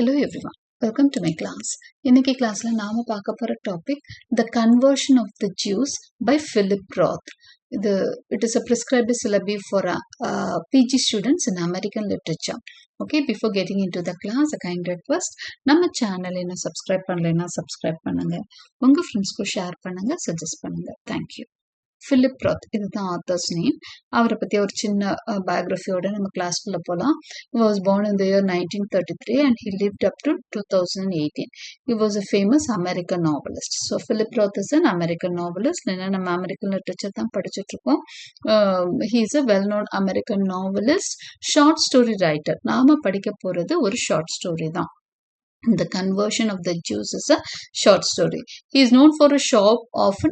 Hello everyone welcome to my class இன்னைக்கு கிளாஸ்ல நாம பார்க்க போகிற topic the conversion of the Jews by Philip Roth இது it is a prescribed syllabi for PG students in American literature okay before getting into the class a kind request நம்ம channel என்ன subscribe பண்ணலைன்னா subscribe பண்ணுங்க உங்க ஃப்ரெண்ட்ஸ்க்கும் share பண்ணுங்கள் suggest பண்ணுங்கள் thank you flip ராத் இதுதான் ஆத்தர்ஸ் நேம் அவரை பத்தி ஒரு சின்ன பயோகிராஃபியோட நம்ம கிளாஸ்க்குள்ள போகலாம் he was born in the year nineteen thirty three and he lived up to two thousand eighteen he was a famous American novelist so Philip Roth is an American novelist ஏன்னா நம்ம American literature தான் படிச்சுட்ருக்கோம் he is a well known American novelist short story writer நாம படிக்க போறது ஒரு short story தான் The conversion of the Jews is a short story. He is known for a an often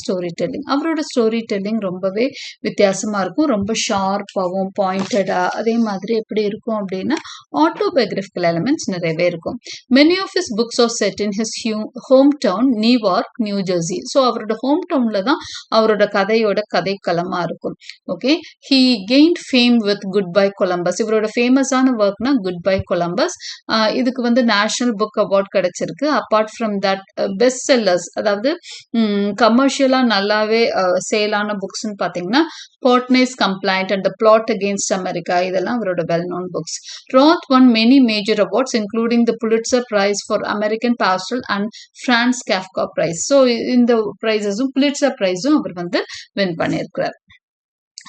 storytelling அவரோட story telling ரொம்பவே வித்தியாசமா இருக்கும். ரொம்ப ஷார்ப்பாகவும் பாயிண்டடா அதே மாதிரி எப்படி இருக்கும் அப்படின்னா ஆட்டோபயோகிராபிக்கல் எலமெண்ட்ஸ் நிறையவே இருக்கும். Many of his books of set in his hue home town New York New Jersey so அவரோட ஹோம் டவுன்ல தான் அவரோட கதையோட கதைக்களமா இருக்கும். Okay he gained fame with Goodbye Columbus இவரோட ஃபேமஸான ஒர்க்னா குட் பை கொலம்பஸ் இதுக்கு வந்து நேஷனல் புக் அவார்ட் கிடைச்சிருக்கு. Apart from that best sellers அதாவது கமர்ஷியலா நல்லாவே சேலான புக்ஸ்ன்னு பார்த்தீங்கன்னா Portnoy's Complaint and Plot Against America இதெல்லாம் அவரோட well known books Roth won many major awards including the Pulitzer Prize for American Pastoral and Franz Kafka Prize so இந்த ப்ரைஸஸும் புலிட்சர் ப்ரைஸும் அவர் வந்து வின் பண்ணியிருக்கிறார்.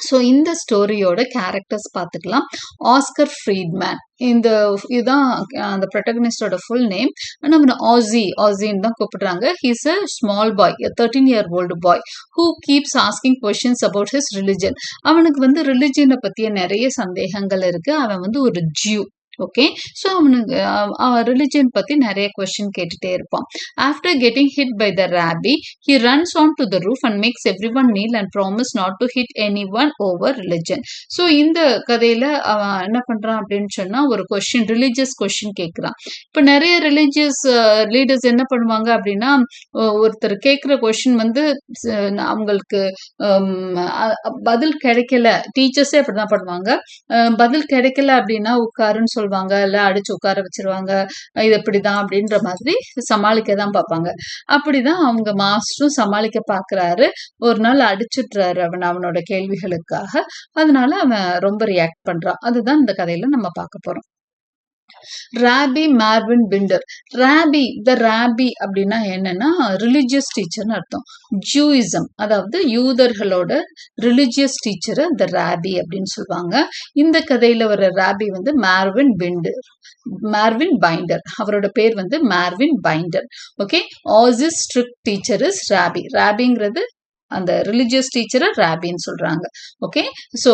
ஸோ இந்த ஸ்டோரியோட கேரக்டர்ஸ் பார்த்துக்கலாம். ஆஸ்கர் ஃப்ரீட்மேன் இந்த இதுதான் அந்த ப்ரொட்டகனிஸ்டோட ஃபுல் நேம் நம்ம ஆசி ஆசின்னு தான் கூப்பிடுறாங்க. He's a small boy thirteen year old boy who keeps asking questions about his religion அவனுக்கு வந்து ரிலிஜனை பற்றிய நிறைய சந்தேகங்கள் இருக்குது அவன் வந்து ஒரு ஜியூ ஓகே ஸோ அவனுக்கு அவன் ரிலிஜன் பற்றி நிறைய கொஸ்டின் கேட்டுட்டே இருப்பான். After getting hit by the rabbi he runs on to the roof and makes everyone kneel and promise not to hit anyone over religion so இந்த கதையில் அவன் என்ன பண்ணுறான் அப்படின்னு சொன்னால் ஒரு கொஸ்டின் ரிலீஜியஸ் கொஸ்டின் கேட்குறான் இப்போ நிறைய ரிலீஜியஸ் லீடர்ஸ் என்ன பண்ணுவாங்க அப்படின்னா ஒருத்தர் கேட்குற கொஸ்டின் வந்து அவங்களுக்கு பதில் கிடைக்கல. டீச்சர்ஸே அப்படிதான் பண்ணுவாங்க. பதில் கிடைக்கல அப்படின்னா உட்காருன்னு சொல்லுவாங்க இல்லை அடிச்சு உட்கார வச்சிருவாங்க இது இப்படிதான் அப்படின்ற மாதிரி சமாளிக்க தான் பார்ப்பாங்க. அப்படிதான் அவங்க மாஸ்டரும் சமாளிக்க பார்க்குறாரு. ஒரு நாள் அடிச்சுட்டுறாரு அவன் அவனோட கேள்விகளுக்காக. அதனால அவன் ரொம்ப ரியாக்ட் பண்றான். அதுதான் இந்த கதையில நம்ம பார்க்க போறோம். Rabbi Marvin Binder rabbi the rabbi அப்படின்னா என்னன்னா ரிலிஜியஸ் டீச்சர்னு அர்த்தம். ஜூயிசம் அதாவது யூதர்களோட ரிலிஜியஸ் டீச்சரை த ராபி அப்படின்னு சொல்லுவாங்க. இந்த கதையில வர ராபி வந்து மார்வின் பிண்டர் மார்வின் பைண்டர் அவரோட பேர் வந்து Marvin Binder okay Ozzie's strict teacher is Rabbi ராபிங்கிறது அந்த ரிலிஜியஸ் டீச்சரை ராபின்னு சொல்றாங்க. ஓகே ஸோ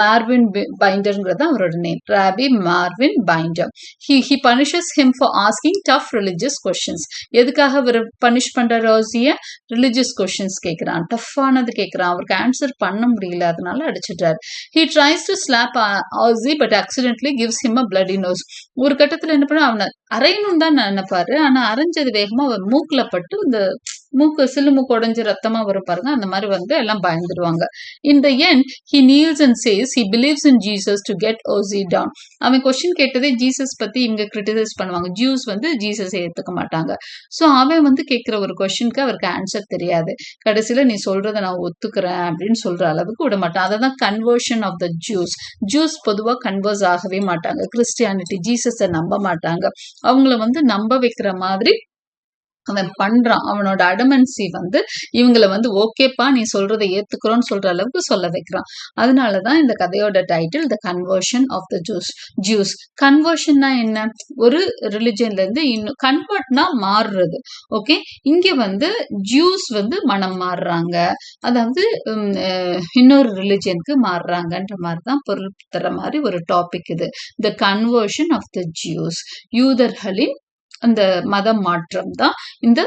மார்வின் பைண்டர்ங்கிறது அவரோட name Rabbi Marvin Binder he he punishes him for asking tough religious questions எதுக்காக அவர் பனிஷ் பண்ணுற ரோசிய? ரிலிஜியஸ் கொஷின்ஸ் கேட்குறான் டஃப்பானது கேட்குறான் அவருக்கு ஆன்சர் பண்ண முடியல. அதனால அடிச்சிட்டாரு he tries to slap Ozzie but accidentally gives him a bloody nose ஒரு கட்டத்தில் என்ன பண்ண அவனை அரையணும் தான் நினைப்பாரு. ஆனால் அரைஞ்சது வேகமாக அவர் மூக்கில் பட்டு இந்த மூக்கு சில்லு மூக்கு உடஞ்சு ரத்தமா வரும் பாருங்க. அந்த மாதிரி வந்து எல்லாம் பயந்துருவாங்க. In the end he kneels and says he believes in Jesus to get Ozzie down அவன் கொஸ்டின் கேட்டதே ஜீசஸ் பத்தி இவங்க கிரிட்டிசைஸ் பண்ணுவாங்க. ஜூஸ் வந்து ஜீசஸ் ஏத்துக்க மாட்டாங்க. ஸோ அவன் வந்து கேட்கிற ஒரு கொஸ்டினுக்கு அவருக்கு ஆன்சர் தெரியாது. கடைசியில நீ சொல்றத நான் ஒத்துக்கிறேன் அப்படின்னு சொல்ற அளவுக்கு விட மாட்டான். அதை தான் conversion of the Jews Jews பொதுவாக கன்வர்ஸ் ஆகவே மாட்டாங்க. கிறிஸ்டியானிட்டி ஜீசஸை நம்ப மாட்டாங்க. அவங்கள வந்து நம்ப வைக்கிற மாதிரி அவன் பண்றான். அவனோட அடமன்சி வந்து இவங்களை வந்து ஓகேப்பா நீ சொல்றதை ஏத்துக்கிறோன்னு சொல்ற அளவுக்கு சொல்ல வைக்கிறான். அதனாலதான் இந்த கதையோட title the conversion of the Jews Jews கன்வர்ஷன்னா என்ன? ஒரு ரிலிஜன்ல இருந்து இன்னும் கன்வெர்ட்னா மாறுறது. ஓகே இங்க வந்து ஜூஸ் வந்து மனம் மாறுறாங்க. அதாவது இன்னொரு ரிலிஜனுக்கு மாறுறாங்கன்ற மாதிரி தான் பொருள் தர மாதிரி ஒரு டாபிக் இது. The conversion of the Jews யூதர்களின் அந்த மதம் மாற்றம் தான் இந்த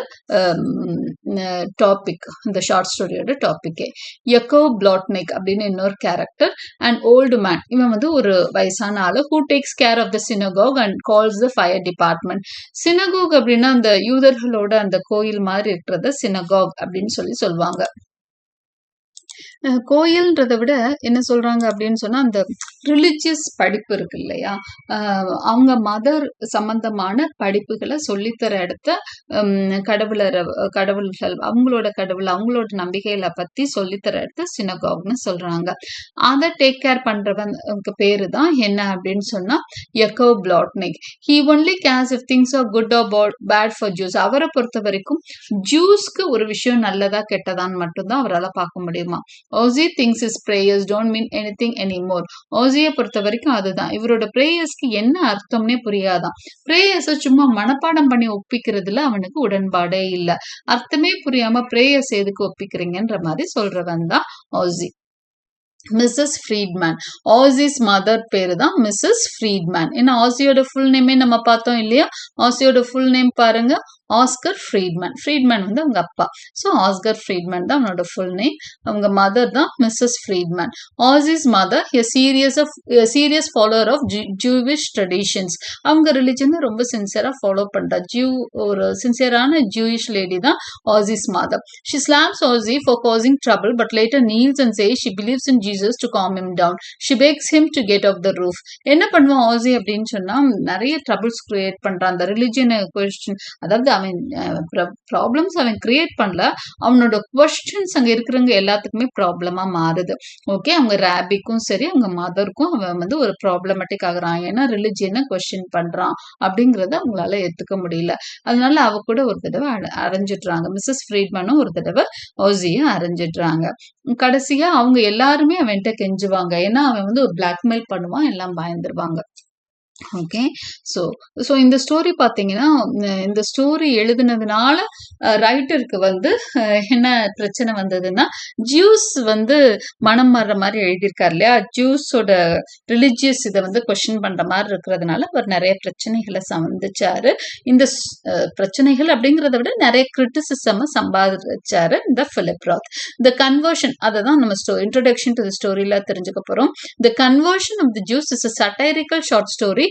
டாபிக் இந்த ஷார்ட் ஸ்டோரியோட டாபிக்கே எக்கோ பிளாட்னிக் அப்படின்னு இன்னொரு கேரக்டர் அண்ட் ஓல்டு மேன் இவன் வந்து ஒரு வயசான ஆளு who takes care of the synagogue and calls the fire department synagogue அப்படின்னா அந்த யூதர்களோட அந்த கோயில் மாதிரி இருக்கிறத சினகாக் அப்படின்னு சொல்லி சொல்லுவாங்க. கோயில்ன்றதை விட என்ன சொல்றாங்க அப்படின்னு சொன்னா அந்த ரிலிஜியஸ் படிப்பு இருக்கு இல்லையா? அவங்க மதர் சம்பந்தமான படிப்புகளை சொல்லித்தர இடத்த ஹம், கடவுள்கள் அவங்களோட கடவுள் அவங்களோட நம்பிக்கைகளை பத்தி சொல்லித்தர இடத்த சினகாக்னு சொல்றாங்க. அதை டேக் கேர் பண்றவனுக்கு பேரு தான் என்ன அப்படின்னு சொன்னா Echo Blotnik he only cares if things are good or bad for Jews அவரை பொறுத்த வரைக்கும் ஜூஸ்க்கு ஒரு விஷயம் நல்லதா கெட்டதான்னு மட்டும்தான் அவரால் பார்க்க முடியுமா? Ozzie thinks is prayers don't mean anything anymore ஓசியை பொறுத்த வரைக்கும் அதுதான். இவரோட ப்ரேயர்ஸ்க்கு என்ன அர்த்தம்னே புரியாதான். ப்ரேயர்ஸை சும்மா மனப்பாடம் பண்ணி ஒப்பிக்கிறதுல அவனுக்கு உடன்பாடே இல்லை. அர்த்தமே புரியாம ப்ரேயர்ஸ் எதுக்கு ஒப்பிக்கிறீங்கன்ற மாதிரி சொல்றவன் தான் Ozzie Mrs Freedman Ozzie's mother பேர் தான் மிஸ்ஸஸ் ஃப்ரீட்மேன் ஏன்னா ஆசியோட ஃபுல் நேமே நம்ம பார்த்தோம் இல்லையா? ஆசியோட ஃபுல் நேம் பாருங்க. ஆஸ்கர் ஃப்ரீட்மேன் ஃப்ரீட்மேன் வந்து அவங்க அப்பா. ஸோ ஆஸ்கர் ஃப்ரீட்மேன் தான் அவனோட ஃபுல் நேம் அவங்க மதர் தான் Mrs Freedman Ozzie's mother a serious of serious follower of Jewish traditions அவங்க ரிலிஜனை ரொம்ப சின்சியராக ஃபாலோ பண்ணுறா ஜூ ஒரு சின்சியரான ஜூயிஷ் லேடி தான் Ozzie's mother she slaps Ozzie for causing trouble but later kneels and say she believes in Jesus to calm him down she begs him to get off the roof என்ன பண்ணுவான் ஆசி அப்படின்னு சொன்னா நிறைய troubles create பண்றான். அந்த ரிலிஜியனை question அதாவது அவன் ப்ராப்ளம்ஸ் அவன் கிரியேட் பண்ணல. அவனோட கொஸ்டின்ஸ் அங்கே இருக்கிறவங்க எல்லாத்துக்குமே ப்ராப்ளமா மாறுது. ஓகே அவங்க ரேபிக்கும் சரி அவங்க மதருக்கும் அவன் வந்து ஒரு ப்ராப்ளமேட்டிக் ஆகுறான். ஏன்னா ரிலிஜியனை கொஸ்டின் பண்றான் அப்படிங்கிறத அவங்களால ஏத்துக்க முடியல. அதனால அவ கூட ஒரு தடவை அட- அரைஞ்சிடுறாங்க மிஸ்ஸஸ் ஃப்ரீட்மனும் ஒரு தடவை ஓசியும் அரைஞ்சிடுறாங்க கடைசியாக அவங்க எல்லாருமே அவன்கிட்ட கெஞ்சுவாங்க. ஏன்னா அவன் வந்து ஒரு பிளாக்மெயில் பண்ணுவான் எல்லாம் பயந்துருவாங்க. ஓகே ஸோ ஸோ இந்த ஸ்டோரி பார்த்தீங்கன்னா இந்த ஸ்டோரி எழுதுனதுனால ரைட்டருக்கு வந்து என்ன பிரச்சனை வந்ததுன்னா ஜூஸ் வந்து மனம் மாறுற மாதிரி எழுதியிருக்காரு இல்லையா? ஜூஸோட ரிலிஜியஸ் இதை வந்து கொஷின் பண்ற மாதிரி இருக்கிறதுனால அவர் நிறைய பிரச்சனைகளை சந்திச்சாரு. இந்த பிரச்சனைகள் அப்படிங்கிறத விட நிறைய கிரிட்டிசிசம் சம்பாதிச்சாரு இந்த ஃபிலிப் ராத் இந்த கன்வர்ஷன் அதை தான் நம்ம ஸ்டோ இன்ட்ரொடக்ஷன் டு த ஸ்டோரியில் தெரிஞ்சுக்க போறோம். The conversion of the Jews is a satirical short story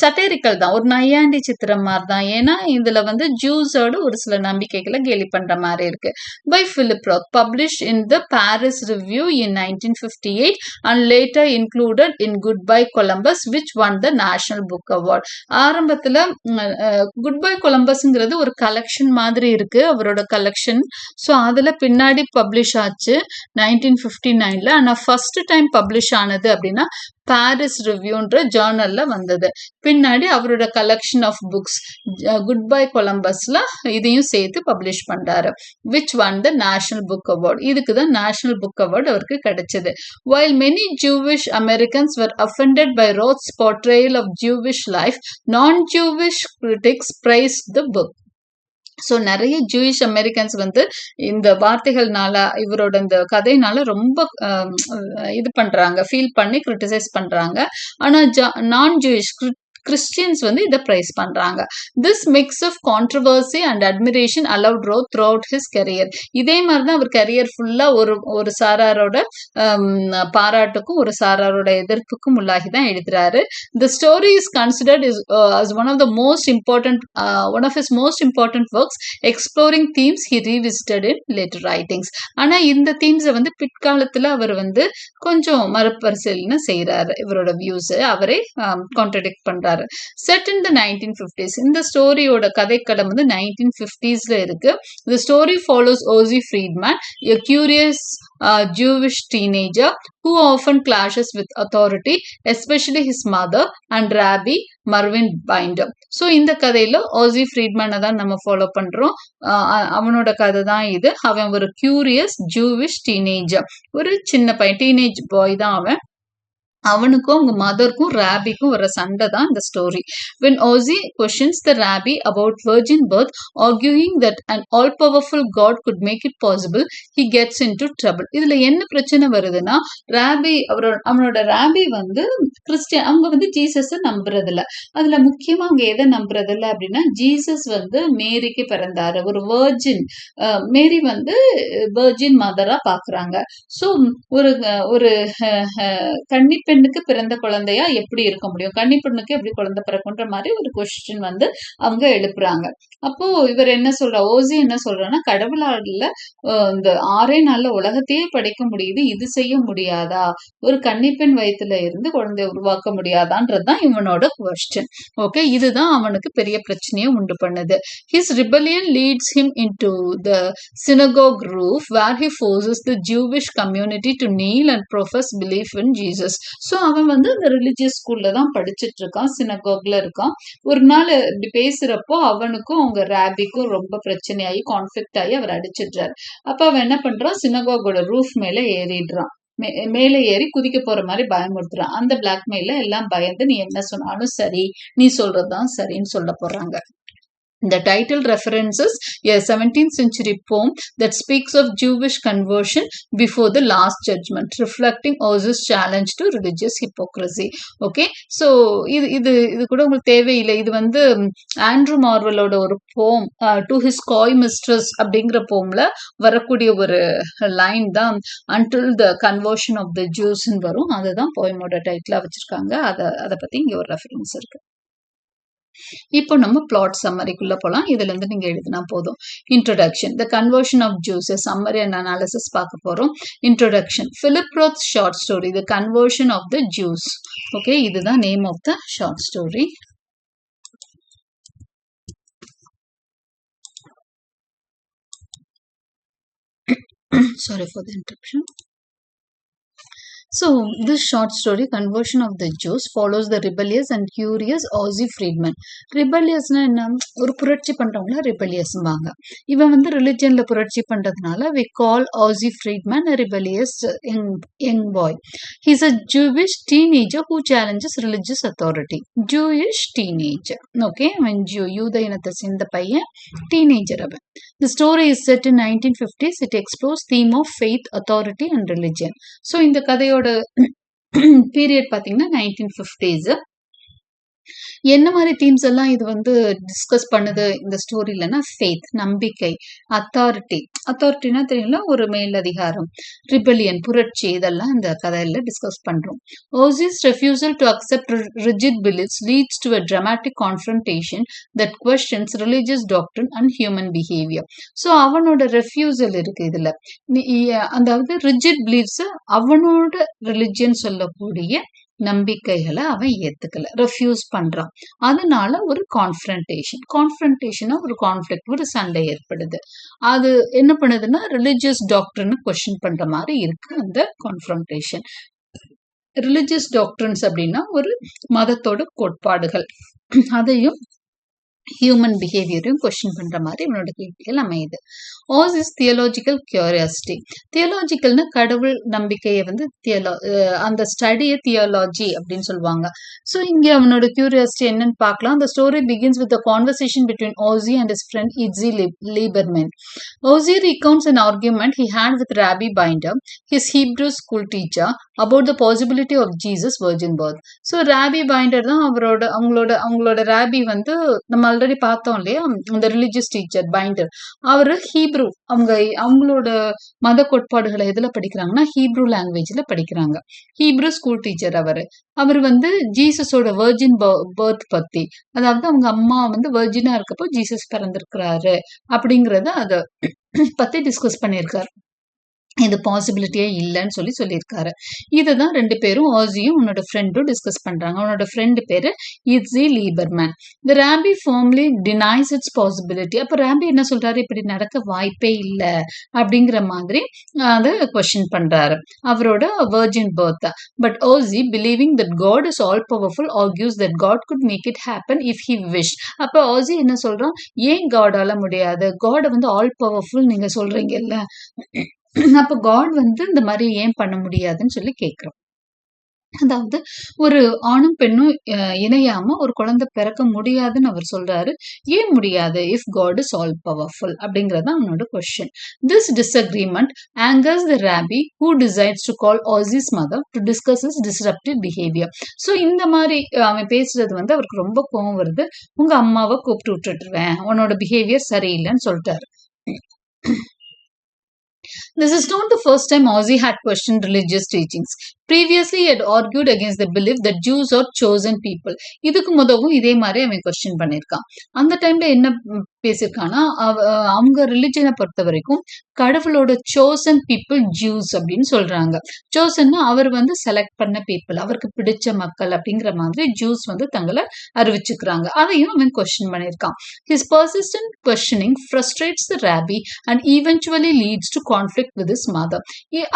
satirical தான். ஒரு நையாண்டி சித்திரம் மாதிரி தான். ஏன்னா இதுல வந்து ஜூஸோட ஒரு சில நம்பிக்கைகளை கேலி பண்ற மாதிரி இருக்கு. By Philip Roth publish in the Paris Review in nineteen fifty eight and later included in Goodbye Columbus which won the National Book Award ஆரம்பத்துல குட் பை கொலம்பஸ்ங்கிறது ஒரு கலெக்ஷன் மாதிரி இருக்கு. அவரோட கலெக்ஷன். ஸோ அதுல பின்னாடி பப்ளிஷ் ஆச்சு நைன்டீன் ஃபிஃப்டி நைன்ல. ஆனால் ஃபர்ஸ்ட் டைம் பப்ளிஷ் ஆனது அப்படின்னா பாரிஸ் ரிவ்யூன்ற ஜேர்னல்ல வந்தது. பின்னாடி அவரோட collection of books good bye கொலம்பஸ்ல இதையும் சேர்த்து பப்ளிஷ் பண்றாரு. Which one the national book award இதுக்கு தான் நேஷனல் புக் அவார்ட் அவருக்கு கிடைச்சது. While many Jewish Americans were offended by Roth's portrayal of Jewish life non Jewish critics praise the book so நிறைய Jewish Americans வந்து இந்த வார்த்தைகள்னால இவரோட இந்த கதையினால ரொம்ப இது பண்றாங்க ஃபீல் பண்ணி கிரிட்டிசைஸ் பண்றாங்க. ஆனா நான் ஜூயிஷ் கிறிஸ்டியன்ஸ் வந்து இதை பிரைஸ் பண்றாங்க. This mix of controversy and admiration allowed Roth throughout his career இதே மாதிரி தான் அவர் கரியர் ஃபுல்லா ஒரு ஒரு சாராரோட பாராட்டுக்கும் ஒரு சாராரோட எதிர்ப்புக்கும் உள்ளாகி தான் எழுதுறாரு. The story is considered is as one of the most important one of his most important works exploring themes he revisited in revisited writings ஆனா இந்த தீம்ஸை வந்து பிற்காலத்துல அவர் வந்து கொஞ்சம் மறுபரிசீலனை செய்யறாரு இவரோட வியூஸ் அவரே கான்ட்ரடிக்ட் பண்றாரு. Set in the nineteen fifties இந்த ஸ்டோரியோட கதைக்களம் வந்து நைன்டீன் ஃபிஃப்டிஸில் இருக்கு. இந்த story follows Ozzy Friedman a curious Jewish teenager who often clashes with authority especially his mother and rabbi Marvin Binder so இந்த கதையில ஓசி ஃப்ரீட்மேனை தான் நம்ம ஃபாலோ பண்றோம். Uh, அவனோட கதை தான் இது. அவன் ஒரு கியூரியஸ் ஜூவிஷ் டீனேஜர் ஒரு சின்ன பையன் டீனேஜ் பாய் தான் அவன். அவனுக்கும் அவங்க மதருக்கும் ராபிக்கும் வர சண்டை தான் இந்த story when Ozzy questions the the about about birth arguing that and all powerful God could make it possible he gets in to trouble இதுல என்ன பிரச்சனை வருதுன்னா ராபி அவரோட அவனோட ராபி வந்து கிறிஸ்டியன் அவங்க வந்து ஜீசஸ் நம்புறதில்ல. அதுல முக்கியமா அவங்க எதை நம்புறதில்ல அப்படின்னா ஜீசஸ் வந்து மேரிக்கு பிறந்தாரு. ஒரு வேர்ஜின் மேரி வந்து வேர்ஜின் மதரா பாக்குறாங்க ஸோ ஒரு ஒரு அஹ், கன்னிப்பெண் கன்னிப்பெண்ணுக்கு பிறந்த குழந்தையா எப்படி இருக்க முடியும்? கன்னிப்பெண்ணுக்கு எப்படி குழந்தை பிறக்குன்ற மாதிரி ஒரு கொஸ்டின் வந்து அவங்க எழுப்புறாங்க. அப்போ இவர் என்ன சொல்ற ஓசி என்ன சொல்றான்னா கடவுளால இந்த ஆறே நாள்ல உலகத்தையே படைக்க முடியுது இது செய்ய முடியாதா? ஒரு கன்னிப்பெண் வயித்துல இருந்து குழந்தைய உருவாக்க முடியாதான்றதுதான் இவனோட கொஸ்டின் ஓகே இதுதான் அவனுக்கு பெரிய பிரச்சனையை உண்டு பண்ணுது. His rebellion leads him into the synagogue roof where he forces the Jewish community to kneel and profess belief in Jesus. So அவன் வந்து அந்த ரிலிஜியஸ் ஸ்கூல்ல தான் படிச்சுட்டு இருக்கான் சினகோக்ல இருக்கான். ஒரு நாள் இப்படி பேசுறப்போ அவனுக்கும் அவங்க ரேபிக்கும் ரொம்ப பிரச்சனையாகி கான்ஃபிளிக்ட் ஆகி அவர் அடிச்சிடுறாரு. அப்ப அவன் என்ன பண்றான்? சினகோகோட ரூஃப் மேல ஏறிடுறான். மே- மேலே ஏறி குதிக்க போற மாதிரி பயமுறுத்துறான். அந்த பிளாக்மெயில எல்லாம் பயந்து நீ என்ன சொன்னாலும் சரி நீ சொல்றதுதான் சரின்னு சொல்ல போறாங்க. The title references a 17th century poem that speaks of Jewish conversion before the last judgment, reflecting Oz's challenge to religious hypocrisy. Okay so இது இது இது கூட உங்களுக்கு தேவையில்லை. இது வந்து ஆண்ட்ரூ மார்வலோட ஒரு போம் டு ஹிஸ் காய் மிஸ்ட்ரஸ் அப்படிங்கிற போம்ல வரக்கூடிய ஒரு லைன் தான் until the conversion of the ஜூஸ்ன்னு வரும். அதுதான் போயமோட டைட்டிலாக வச்சிருக்காங்க. அதை அதை பற்றி இங்கே ஒரு ரெஃபரன்ஸ் இருக்கு. இப்போ நம்ம பிளாட் சம்மரிக்குள்ள போகலாம் இதுல இருந்து நீங்க எழுதினா போதும். Introduction the conversion of Jews summary and analysis பார்க்க போறோம். Introduction Philip Roth short story the conversion of the Jews okay இதுதான் name of the short story sorry for the interruption. So, this short story, Conversion of the Jews, follows the rebellious and curious Ozzy Friedman. ரிபல்லியஸ்னா என்ன? ஒரு புரட்சி பண்றவங்கள ரிபல்லியஸ்பாங்க இவன் வந்து ரிலிஜன்ல புரட்சி பண்றதுனால we call Ozzy Friedman rebellious young boy he's a Jewish teenager who challenges religious authority Jewish teenager okay அவன் Jew யூத இனத்தை சேர்ந்த பையன் டீனேஜர் அவன். The story is set in 1950s. It explores theme of faith, authority and religion. So இந்த கதையோட period பார்த்தீங்கன்னா nineteen fifties என்ன மாதிரி தீம்ஸ் எல்லாம் இது வந்து டிஸ்கஸ் பண்ணுது இந்த ஸ்டோரியிலனா ஃபேத் நம்பிக்கை அத்தாரிட்டி அத்தாரிட்டினா தெரியுங்களா ஒரு மேலதிகாரம் ரிபலியன் புரட்சி இதெல்லாம் இந்த கதையில டிஸ்கஸ் பண்றோம். Ozzy's refusal to accept rigid beliefs leads to a dramatic confrontation that questions religious doctor and human behaviour so அவனோட ரெஃப்யூசல் இருக்கு இதுல. அதாவது ரிஜிட் பிலீஃப்ஸ் அவனோட ரிலிஜியன் சொல்லக்கூடிய நம்பிக்கைகளை அவன் ஏத்துக்கல. ரெஃப்யூஸ் பண்றான். அதனால ஒரு கான்ஃபரன்டேஷன் கான்ஃபரன்டேஷனா ஒரு கான்ஃபிளிக் ஒரு சண்டை ஏற்படுது. அது என்ன பண்ணுதுன்னா ரிலிஜியஸ் டாக்டர்னு கொஸ்டின் பண்ற மாதிரி இருக்கு அந்த கான்ஃபரன்டேஷன் ரிலிஜியஸ் டாக்டர்ன்ஸ் அப்படின்னா ஒரு மதத்தோட கோட்பாடுகள். அதையும் ஹியூமன் பிஹேவியரையும் கொஷின் பண்ற மாதிரி இவனோட கேள்விகள் அமையுது. ஆஸ் இஸ் தியலாஜிக்கல் கியூரியாசிட்டி தியலாஜிக்கல்னு கடவுள் நம்பிக்கையை வந்து தியலா அந்த ஸ்டடியை தியாலஜி அப்படின்னு சொல்லுவாங்க. ஸோ இங்கே அவனோட கியூரியாசிட்டி என்னன்னு பார்க்கலாம். அந்த story begins with conversation between Ozzy and his friend Itzie Lieberman Ozzy recounts an argument he had with rabbi Binder his Hebrew school teacher about the possibility of Jesus virgin birth so rabbi Binder தான் அவரோட அவங்களோட அவங்களோட ரேபி வந்து நம்ம already பார்த்தோம் இல்லையா? அந்த religious teacher Binder அவர் ஹீப்ரூ அவங்க அவங்களோட மத கோட்பாடுகளை எதுல படிக்கிறாங்கன்னா ஹீப்ரூ லாங்குவேஜ்ல படிக்கிறாங்க. ஹீப்ரூ ஸ்கூல் டீச்சர் அவர். அவர் வந்து ஜீசஸோட வெர்ஜின் பர்த் பத்தி. அதாவது அவங்க அம்மா வந்து வெர்ஜினா இருக்கப்போ ஜீசஸ் பிறந்திருக்கிறாரு. அப்படிங்கறத அதை பத்தி டிஸ்கஸ் பண்ணியிருக்காரு. இது பாசிபிலிட்டியே இல்லைன்னு சொல்லி சொல்லியிருக்காரு. இதை தான் ரெண்டு பேரும் ஆசியும் உன்னோட ஃப்ரெண்டும் டிஸ்கஸ் பண்ணுறாங்க உன்னோட ஃப்ரெண்டு பேர் இட்ஸி லீபர்மேன் இந்த rabbi formally denies its possibility அப்போ ரேபி என்ன சொல்கிறாரு இப்படி நடக்க வாய்ப்பே இல்லை அப்படிங்கிற மாதிரி அதை கொஷின் பண்ணுறாரு அவரோட virgin birth but Ozzy believing that God is all powerful argues that God could make it happen if he wish அப்போ ஓசி என்ன சொல்கிறோம் ஏன் காடால முடியாது? காடை வந்து ஆல் பவர்ஃபுல் நீங்கள் சொல்கிறீங்கல்ல அப்போ காட் வந்து இந்த மாதிரி ஏன் பண்ண முடியாதுன்னு சொல்லி கேட்குறோம். அதாவது ஒரு ஆணும் பெண்ணும் இணையாம ஒரு குழந்தை பிறக்க முடியாதுன்னு அவர் சொல்றாரு. ஏன் முடியாது? If God is all powerful அப்படிங்கறது அவனோட question this disagreement angers the rabbi who decides to call Ozzy's mother to discuss his disruptive behaviour so இந்த மாதிரி அவன் பேசுறது வந்து அவருக்கு ரொம்ப கோவம் வருது. உங்க அம்மாவை கூப்பிட்டு விட்டுட்டுருவேன் உன்னோட பிஹேவியர் சரியில்லைன்னு சொல்லிட்டாரு. This is not the first time Ozzy had questioned religious teachings. Previously he'd argued against the believe the Jews are chosen people இதுக்கு முதவும் இதே மாதிரி அவன் கொஸ்டின் பண்ணியிருக்கான். அந்த டைம்ல என்ன பேசியிருக்கான்னா அவங்க ரிலிஜனை பொறுத்த வரைக்கும் கடவுளோட சோசன் பீப்புள் ஜூஸ் அப்படின்னு சொல்றாங்க. சோசன்னா அவர் வந்து செலக்ட் பண்ண பீப்புள் அவருக்கு பிடிச்ச மக்கள் அப்படிங்கிற மாதிரி ஜூஸ் வந்து தங்களை அறிவிச்சுக்கிறாங்க. அதையும் அவன் கொஸ்டின் பண்ணியிருக்கான். His persistent questioning frustrates the rabbi and eventually leads to conflict with his mother.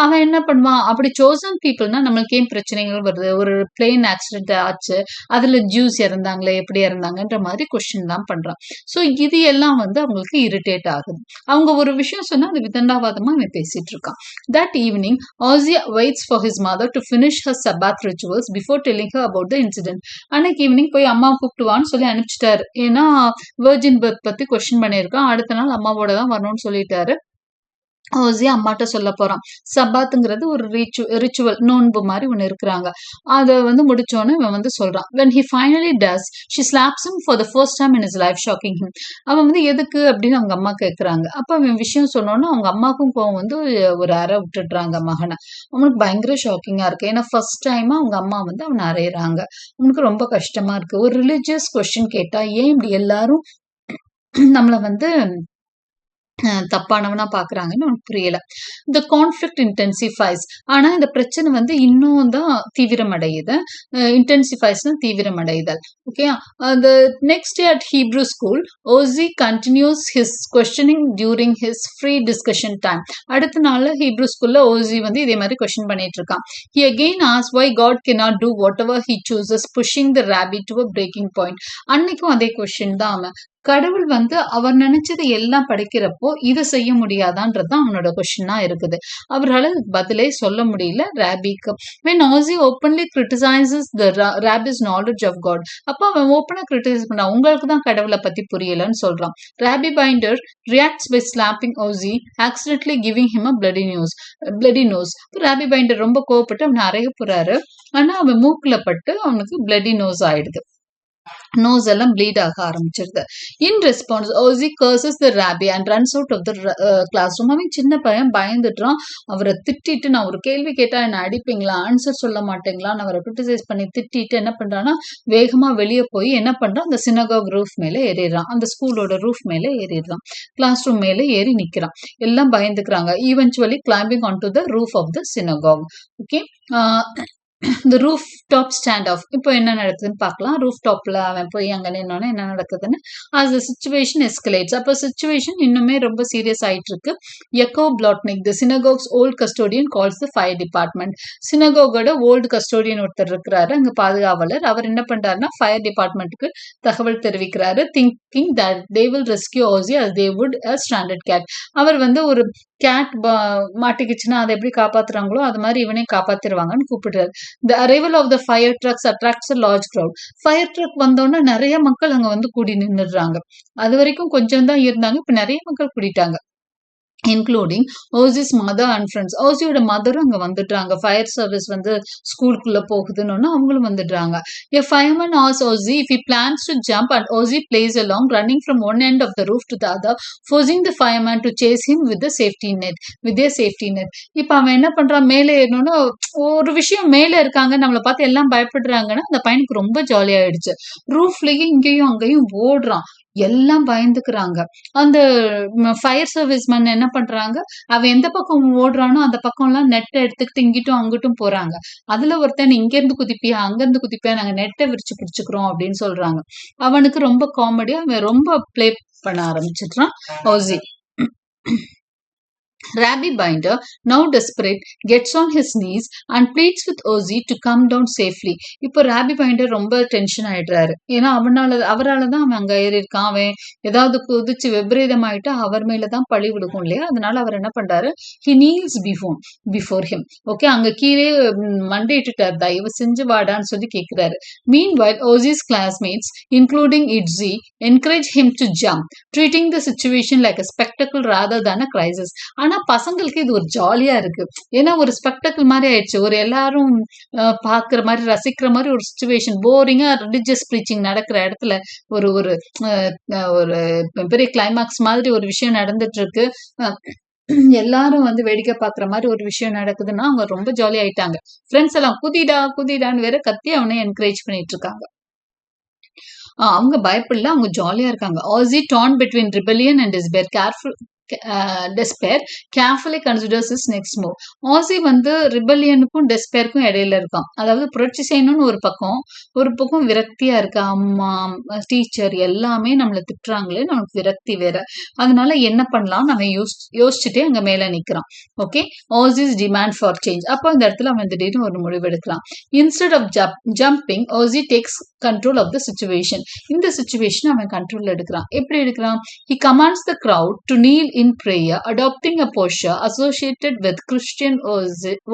அவன் என்ன பண்ணுவான்? அப்படி சோசன் பீப்புள்னா peopleனா நம்மளுக்கு ஏன் பிரச்சனைகள் வருது? ஒரு பிளேன் ஆக்சிடென்ட் ஆச்சு அதுல ஜூஸ் இறந்தாங்களே எப்படி இறந்தாங்கன்ற மாதிரி கொஸ்டின் தான் பண்றான் ஸோ இது எல்லாம் வந்து அவங்களுக்கு இரிட்டேட் ஆகுது. அவங்க ஒரு விஷயம் சொன்னா அது விதண்டாவாதமா அவன் பேசிட்டு இருக்கான். That evening Asia weights for his mother to finish her Shabad rituals before telling her about the incident அன்னைக்கு ஈவினிங் போய் அம்மா கூப்பிட்டுவான்னு சொல்லி அனுப்பிச்சிட்டாரு. ஏன்னா வெர்ஜின் பர்த் பத்தி கொஸ்டின் பண்ணியிருக்கான். அடுத்த நாள் அம்மாவோட தான் வரணும்னு சொல்லிட்டாரு. ஓசி அம்மாட்ட சொல்ல போறான். சபாத்துங்கிறது ஒரு ரிச்சு ரிச்சுவல் நோன்பு மாதிரி ஒன்று இருக்கிறாங்க. அதை வந்து முடிச்சோன்னு இவன் வந்து சொல்றான். When he finally does she slaps him for the first time in his life shocking him அவன் வந்து எதுக்கு? அப்படின்னு அவங்க அம்மா கேட்குறாங்க அப்போ அவன் விஷயம் சொன்னோன்னே அவங்க அம்மாவுக்கும் கோவம் வந்து ஒரு அறை விட்டுடுறாங்க மகனை. அவனுக்கு பயங்கர ஷாக்கிங்காக இருக்கு. ஏன்னா ஃபர்ஸ்ட் டைமா அவங்க அம்மா வந்து அவனை அறையிறாங்க. அவனுக்கு ரொம்ப கஷ்டமா இருக்கு. ஒரு ரிலீஜியஸ் கொஸ்டின் கேட்டா ஏன் இப்படி எல்லாரும் நம்மளை வந்து தப்பானவனா பாக்குறாங்கன்னு உனக்கு புரியல இந்த கான்ஃப்ளிக்ட் இன்டென்சிஃபைஸ் ஆனா இந்த பிரச்சனை வந்து இன்னும் தான் தீவிரம் அடையுது இன்டென்சிஃபைஸ் தீவிரம் அடையுதல் okay the next at Hebrew school Ozzy continues his questioning during his free discussion time அடுத்த நாள் ஹீப்ரூ ஸ்கூல்ல ஓசி வந்து இதே மாதிரி கொஸ்டின் பண்ணிட்டு இருக்கான் he again as why God can not do whatever he chooses pushing the rabbi to a breaking point அன்னைக்கும் அதே கொஸ்டின் தான் அவன் கடவுள் வந்து அவர் நினைச்சதை எல்லாம் படைக்கிறப்போ இதை செய்ய முடியாதான்றது தான் அவனோட கொஸ்டினா இருக்குது. அவரால் பதிலே சொல்ல முடியல ராபிக்கு when Ozzy openly criticises the rabbi's knowledge of God அப்போ அவன் ஓப்பனாக கிரிட்டிசைஸ் பண்ணா உங்களுக்கு தான் கடவுளை பத்தி புரியலன்னு சொல்றான். Rabbi Binder reacts by slapping Ozzy accidentally giving him a bloody nose bloody nose rabbi Binder ரொம்ப கோவப்பட்டு அவனை அறைய போறாரு. ஆனா அவன் மூக்குல பட்டு அவனுக்கு பிளடி நோஸ் ஆயிடுது. நோஸ் எல்லாம் ப்ளீட் ஆக ஆரம்பிச்சிருது. In response Ozzy curses the rabbi and runs out of the classroom அவன் சின்ன பையன் பயந்துட்டான் அவரை திட்டிட்டு நான் ஒரு கேள்வி கேட்டால் என்ன அடிப்பீங்களா? ஆன்சர் சொல்ல மாட்டீங்களா நான் அவரை கிரிட்டிசைஸ் பண்ணி திட்டிட்டு என்ன பண்றான்னா வேகமா வெளியே போய் என்ன பண்றான்? அந்த சினகாக் ரூஃப் மேலே ஏறிடுறான். அந்த ஸ்கூலோட ரூஃப் மேலே ஏறிடுறான். கிளாஸ் ரூம் மேலே ஏறி நிக்கிறான். எல்லாம் பயந்துக்கிறாங்க. Eventually climbing on to the roof of the synagogue okay இந்த ரூஃப் டாப் ஸ்டாண்ட் ஆஃப் இப்போ என்ன நடக்குதுன்னு பார்க்கலாம். ரூஃப் டாப்ல அவன் போய் அங்க நின்னோன்னே என்ன நடக்குதுன்னு அது சுச்சுவேஷன் எஸ்கலேட்ஸ் அப்போ சுச்சுவேஷன் இன்னுமே ரொம்ப சீரியஸ் ஆயிட்டு இருக்கு Yakov Blotnik the synagogue's old custodian calls the fire department சினகோகோட old custodian ஒருத்தர் இருக்கிறாரு அங்க பாதுகாவலர். அவர் என்ன பண்றாருன்னா ஃபயர் டிபார்ட்மெண்ட்டுக்கு தகவல் தெரிவிக்கிறாரு thinking that they will rescue Ozzy as they would a standard cat அவர் வந்து ஒரு கேட் மாட்டிக்கிச்சுன்னா அதை எப்படி காப்பாத்துறாங்களோ அது மாதிரி இவனே காப்பாத்திருவாங்கன்னு கூப்பிடுறாரு. The arrival of the fire trucks attracts a large crowd fire truck வந்தோடனே நிறைய மக்கள் அங்க வந்து கூடி நின்னுடுறாங்க. அது வரைக்கும் கொஞ்சம் தான் இருந்தாங்க இப்ப நிறைய மக்கள் கூடிட்டாங்க. Including Ozzy's mother and friends ஓசியோட மதரும் அங்க வந்துடுறாங்க. ஃபயர் சர்வீஸ் வந்து ஸ்கூலுக்குள்ள போகுதுன்னு அவங்களும் வந்துடுறாங்க. A fireman as Ozzy if he plans to jump and Ozzy plays along running from one end of the roof to the other forcing the fireman to chase him with safety net with a safety net net. இப்ப அவன் என்ன பண்றான்? மேலே ஏறணும்னா ஒரு விஷயம் மேலே இருக்காங்க நம்மளை பார்த்து எல்லாம் பயப்படுறாங்கன்னா அந்த பையனுக்கு ரொம்ப ஜாலியாக ஆயிடுச்சு. ரூஃப்லயும் இங்கேயும் அங்கேயும் ஓடுறான். எல்லாம் பயந்துக்கிறாங்க. அந்த ஃபயர் சர்வீஸ் மேன் என்ன பண்றாங்க? அவன் எந்த பக்கம் ஓடுறானோ அந்த பக்கம் எல்லாம் நெட்டை எடுத்துக்கிட்டு இங்கிட்டும் அங்கிட்டும் போறாங்க. அதுல ஒருத்தன் இங்க இருந்து குதிப்பியா அங்க இருந்து குதிப்பியா நாங்க நெட்டை விரிச்சு பிடிச்சுக்கிறோம் அப்படின்னு சொல்றாங்க. அவனுக்கு ரொம்ப காமெடியா அவன் ரொம்ப ப்ளே பண்ண ஆரம்பிச்சிடுறான். ஹவுசி Rabbi Binder, now desperate, gets on his knees and pleads with Ozzy to come down safely. இப்போ ராபி பைண்டர் ரொம்ப டென்ஷன் ஆயிடுறாரு. ஏன்னா அவனால அவரால் தான் அவன் அங்க ஏறி இருக்கான் அவன் ஏதாவது குதிச்சு விபரீதம் ஆயிட்டா அவர் மேல தான் பழி விடுக்கும் இல்லையா? அதனால அவர் என்ன பண்றாரு? He kneels before before him okay அங்க கீழே மண்டையிட்டுட்டார் தயவு செஞ்சு வாடான்னு சொல்லி கேட்கிறாரு meanwhile Ozzy's classmates including Itzie encourage him to jump treating the situation like a spectacle rather than crisis ஆனா பசங்களுக்கு இது ஒரு ஜாலியா இருக்கு. ஏன்னா ஒரு ஸ்பெக்டக்கிள் மாதிரி ஆயிடுச்சு. ஒரு எல்லாரும் பாக்குற மாதிரி ரசிக்கிற மாதிரி ஒரு சுச்சுவேஷன் போரிங்கா ரிலிஜியஸ் ப்ரீச்சிங் நடக்கிற இடத்துல ஒரு ஒரு ஒரு பெரிய கிளைமாக்ஸ் மாதிரி ஒரு விஷயம் நடந்துட்டு இருக்கு எல்லாரும் வந்து வேடிக்கை பார்க்குற மாதிரி ஒரு விஷயம் நடக்குதுன்னா அவங்க ரொம்ப ஜாலி ஆயிட்டாங்க. ஃப்ரெண்ட்ஸ் எல்லாம் குதிடா குதிடான்னு வேற கத்தி அவனை என்கரேஜ் பண்ணிட்டு இருக்காங்க. அவங்க பயப்படல. அவங்க ஜாலியா இருக்காங்க. Ozzy torn between rebellion and bare careful despair carefully considers his next move Ozzy வந்து ரிபல்லியனுக்கும் டெஸ்பேருக்கும் இடையில இருக்கான். அதாவது புரட்சி செய்யணும்னு ஒரு பக்கம் ஒரு பக்கம் விரக்தியா இருக்கா. அம்மா டீச்சர் எல்லாமே நம்மளை திட்டுறாங்களே நமக்கு விரக்தி வேற. அதனால என்ன பண்ணலாம் நம்ம யோசி யோசிச்சுட்டே அங்க மேல நிக்கிறான். Okay Ozzy's demand for change அப்போ இந்த இடத்துல அவன் திடீர்னு ஒரு முடிவு எடுக்கலாம். Instead of jumping Ozzy takes control of the situation இந்த சுச்சுவேஷன் அவன் கண்ட்ரோல் எடுக்கிறான். எப்படி எடுக்கிறான்? He commands the crowd to kneel in prayer, adopting a posture associated with Christian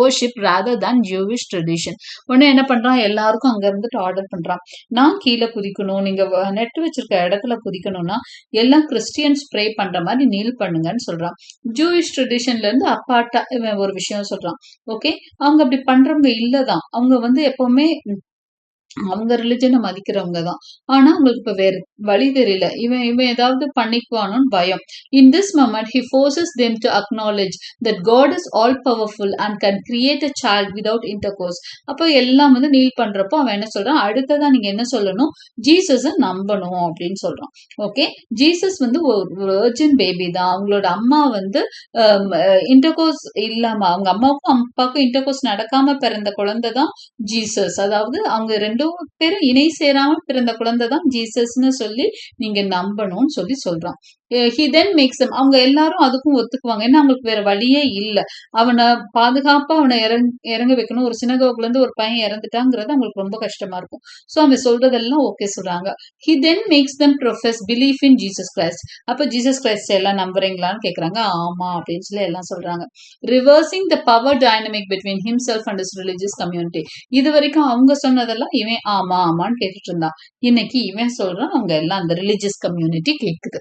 worship rather than Jewish tradition. உடனே என்ன பண்றான் எல்லாருக்கும் அங்க இருந்துட்டு ஆர்டர் பண்றான் நான் கீழே குதிக்கணும். நீங்க நெட் வச்சிருக்க இடத்துல குதிக்கணும்னா எல்லாம் கிறிஸ்டியன்ஸ் ப்ரே பண்ற மாதிரி நீல் பண்ணுங்கன்னு சொல்றான் ஜூயிஷ் ட்ரெடிஷன்ல இருந்து அப்பாட்டா ஒரு விஷயம் சொல்றான். ஓகே அவங்க அப்படி பண்றவங்க இல்லதான். அவங்க வந்து எப்பவுமே அவங்க ரிலிஜனை மதிக்கிறவங்க தான். ஆனா அவங்களுக்கு இப்ப வேற வழி தெரியல. இவன் இவன் ஏதாவது பண்ணிக்குவானோன்னு பயம். In this moment he forces them to acknowledge that God is all powerful and can create a child without intercourse அப்போ எல்லாம் வந்து நீல் பண்றப்போ அவன் என்ன சொல்றான்? அடுத்ததா நீங்க என்ன சொல்லணும்? ஜீசஸை நம்பணும் அப்படின்னு சொல்றான். ஓகே ஜீசஸ் வந்து ஒரு வேர்ஜின் பேபி தான். அவங்களோட அம்மா வந்து um, இன்டர்கோர்ஸ் இல்லாம அவங்க அம்மாவுக்கும் அப்பாவுக்கும் இன்டர்கோர்ஸ் நடக்காம பிறந்த குழந்தை தான் ஜீசஸ் அதாவது அவங்க ரெண்டும் பேரும் இணை சேராமல் பிறந்த குழந்தை தான் ஜீசஸ்னு சொல்லி நீங்க நம்பணும்னு சொல்லி சொல்றான். ஹி தென் மேக்ஸ் அவங்க எல்லாரும் அதுக்கும் ஒத்துக்குவாங்க. ஏன்னா அவங்களுக்கு வேற வழியே இல்ல. அவனை பாதுகாப்பா அவனை இறங்க இறங்க வைக்கணும். ஒரு சினகோகுல இருந்து ஒரு பையன் இறந்துட்டாங்கிறது அவங்களுக்கு ரொம்ப கஷ்டமா இருக்கும். சோ அவன் சொல்றதெல்லாம் ஓகே சொல்றாங்க. He then makes them profess belief in Jesus Christ அப்ப ஜீசஸ் கிரைஸ்ட் எல்லாம் நம்புறீங்களான்னு கேக்குறாங்க. ஆமா அப்படின்னு சொல்லி எல்லாம் சொல்றாங்க. Reversing the power dynamic between himself and religious community இது வரைக்கும் அவங்க சொன்னதெல்லாம் இவன் ஆமா ஆமான்னு கேட்டுட்டு இருந்தான். இன்னைக்கு இவன் சொல்றான் அவங்க எல்லாம் அந்த ரிலீஜியஸ் கம்யூனிட்டி கேட்குது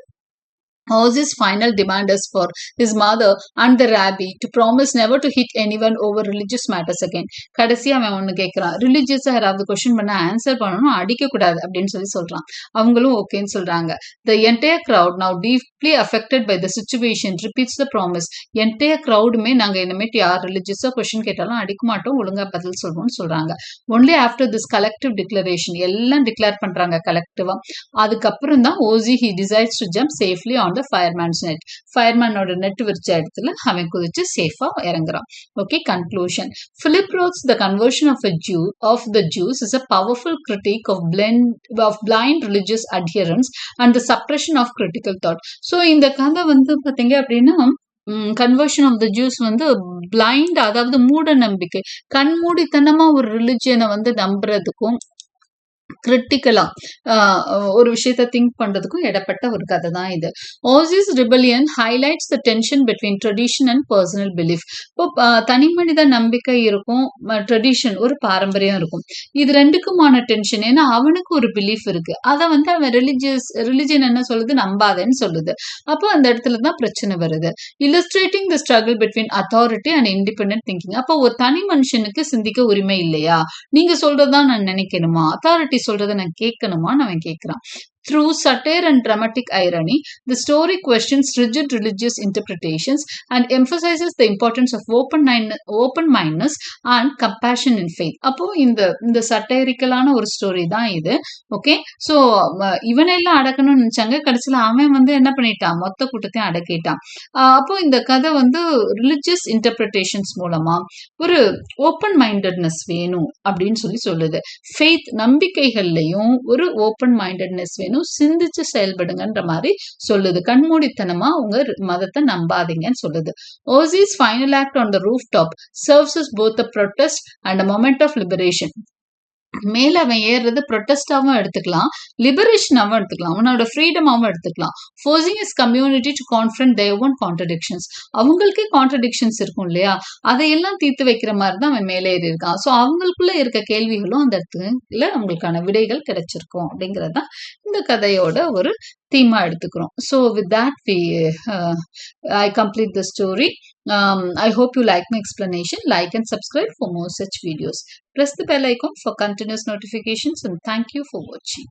Moses' final demand is for his mother and the rabbi to promise never to hit anyone over religious matters again. கடைசி அவன் ஒண்ணு கேட்கிறான் ரிலிஜியஸா யாராவது கொஸ்டின் பண்ண ஆன்சர் பண்ணணும் அடிக்க கூடாது அப்படின்னு சொல்லி சொல்றான். அவங்களும் ஓகேன்னு சொல்றாங்க. The entire crowd now deeply affected by the situation repeats the promise entire crowdமே நாங்க இனிமேட்டு யார் ரிலிஜியஸா கொஸ்டின் கேட்டாலும் அடிக்க மாட்டோம் ஒழுங்கா பதில் சொல்லுவோம்னு சொல்றாங்க. Only after this collective declaration எல்லாம் டிக்ளேர் பண்றாங்க கலெக்டிவா அதுக்கப்புறம் தான் Ozzy he decides to jump safely on the fireman's net ஃபயர்மேனோட net விரிச்ச இடத்துல அவன் குதிச்சு சேஃபா இறங்குறான். Okay conclusion Philip Roth's the conversion of a Jew of the Jews is a powerful critique of blend of blind religious adherence and the suppression of critical thought so இந்த கதை வந்து பாத்தீங்க அப்படின்னா கன்வர்ஷன் ஆஃப் த ஜூஸ் வந்து blind அதாவது மூட நம்பிக்கை கண்மூடித்தனமா ஒரு ரிலிஜியனை வந்து நம்புறதுக்கும் கிரிட்டிக்கலா ஒரு விஷயத்த திங்க் பண்றதுக்கும் இடப்பட்ட ஒரு கதை தான் இது. Ozzy's rebellion highlights the tension between tradition and personal belief இப்போ தனி மனித நம்பிக்கை இருக்கும் ட்ரெடிஷன் ஒரு பாரம்பரியம் இருக்கும். இது ரெண்டுக்குமான டென்ஷன் ஏன்னா அவனுக்கு ஒரு பிலீஃப் இருக்கு. அதை வந்து அவன் ரிலிஜியஸ் ரிலிஜியன் என்ன சொல்லுது? நம்பாதேன்னு சொல்லுது. அப்போ அந்த இடத்துல தான் பிரச்சனை வருது. Illustrating the struggle between authority and independent thinking அப்போ ஒரு தனி மனுஷனுக்கு சிந்திக்க உரிமை இல்லையா? நீங்க சொல்றதுதான் நான் நினைக்கணுமா? அத்தாரிட்டி சொல்றதை நான் கேட்கணுமான்னு அவன் கேட்கிறான் Through satire and dramatic irony, the story questions rigid religious interpretations and emphasizes the importance of open open mindedness and compassion in faith. அப்போ இந்த இந்த சட்டைரிக்கலான ஒரு ஸ்டோரி தான் இது. ஓகே ஸோ இவனெல்லாம் அடக்கணும்னு நினைச்சாங்க. கடைசியில் அவன் வந்து என்ன பண்ணிட்டான்? மொத்த கூட்டத்தையும் அடக்கிட்டான். அப்போ இந்த கதை வந்து ரிலிஜியஸ் இன்டர்பிரிட்டேஷன்ஸ் மூலமா ஒரு ஓப்பன் மைண்டட்னஸ் வேணும் அப்படின்னு சொல்லி சொல்லுது. ஃபெய்த் நம்பிக்கைகள்லையும் ஒரு ஓப்பன் மைண்டட்னஸ் வேணும். சிந்திச்சு செயல்படுங்கன்ற மாதிரி சொல்லுது. கண்மூடித்தனமா உங்க மதத்தை நம்பாதீங்கன்னு சொல்லுது. Ozzy's final act on the roof top serves both the protest and a moment of liberation மேல அவன் ஏறுறது ப்ரொட்டஸ்டாவும் எடுத்துக்கலாம் லிபரேஷனாவும் எடுத்துக்கலாம் அவனோட ஃப்ரீடமாவும் எடுத்துக்கலாம். Forcing his community to confident their own contradictions அவங்களுக்கே கான்ட்ரடிக்ஷன்ஸ் இருக்கும் இல்லையா? அதையெல்லாம் தீர்த்து வைக்கிற மாதிரி தான் அவன் மேலே ஏறி இருக்கான் ஸோ அவங்களுக்குள்ள இருக்க கேள்விகளும் அந்த இடத்துல அவங்களுக்கான விடைகள் கிடைச்சிருக்கும் அப்படிங்கிறது தான் இந்த கதையோட ஒரு தீமா எடுத்துக்கிறோம் so with that we I complete the story Um, I hope you like my explanation. Like and subscribe for more such videos. Press the bell icon for continuous notifications and thank you for watching.